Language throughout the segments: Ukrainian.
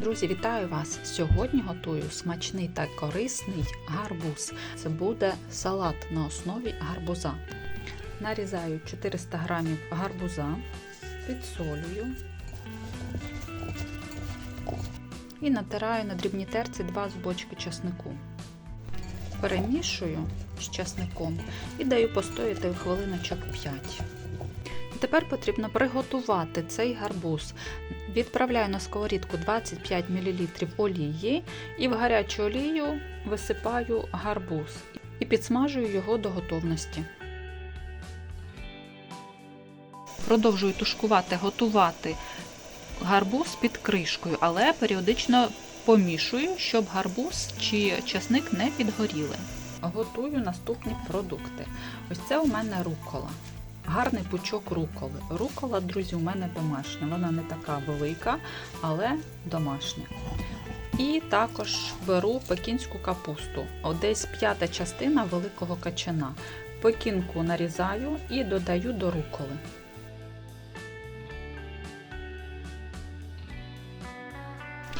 Друзі, вітаю вас! Сьогодні готую смачний та корисний гарбуз. Це буде салат на основі гарбуза. Нарізаю 400 грамів гарбуза, підсолюю і натираю на дрібній терці 2 зубочки часнику. Перемішую з часником і даю постояти хвилиночок 5. Тепер потрібно приготувати цей гарбуз. Відправляю на сковорідку 25 мл олії і в гарячу олію висипаю гарбуз і підсмажую його до готовності. Продовжую тушкувати, готувати гарбуз під кришкою, але періодично помішую, щоб гарбуз чи часник не підгоріли. Готую наступні продукти. Ось це у мене рукола. Гарний пучок руколи. Рукола, друзі, у мене домашня. Вона не така велика, але домашня. І також беру пекінську капусту, десь п'ята частина великого качана. Пекінку нарізаю і додаю до руколи.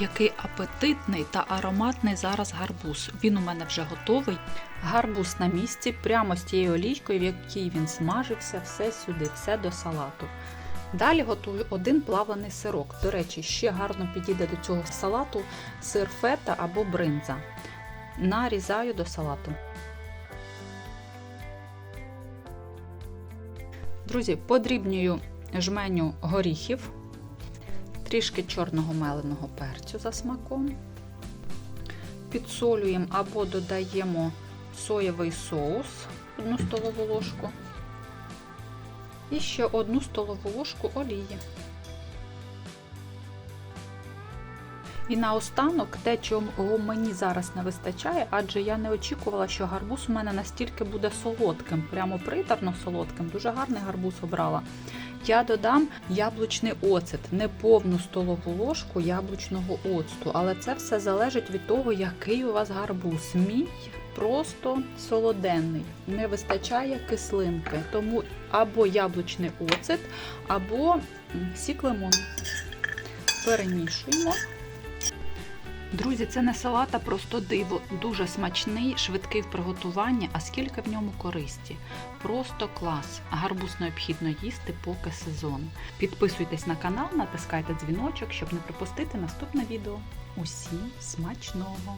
Який апетитний та ароматний зараз гарбуз. Він у мене вже готовий. Гарбуз на місці, прямо з тією олійкою, в якій він смажився, все сюди, все до салату. Далі готую один плавлений сирок. До речі, ще гарно підійде до цього салату сир фета або бринза. Нарізаю до салату. Друзі, подрібнюю жменю горіхів, трішки чорного меленого перцю за смаком. Підсолюємо або додаємо соєвий соус, одну столову ложку. І ще одну столову ложку олії. І наостанок те, чого мені зараз не вистачає, адже я не очікувала, що гарбуз у мене настільки буде солодким, прямо приторно солодким. Дуже гарний гарбуз обрала. Я додам яблучний оцет, не повну столову ложку яблучного оцту, але це все залежить від того, який у вас гарбуз. Мій просто солоденний, не вистачає кислинки, тому або яблучний оцет, або сік лимон. Перемішуємо. Друзі, це не салат, а просто диво. Дуже смачний, швидкий в приготуванні, а скільки в ньому користі. Просто клас. Гарбуз необхідно їсти поки сезон. Підписуйтесь на канал, натискайте дзвіночок, щоб не пропустити наступне відео. Усім смачного!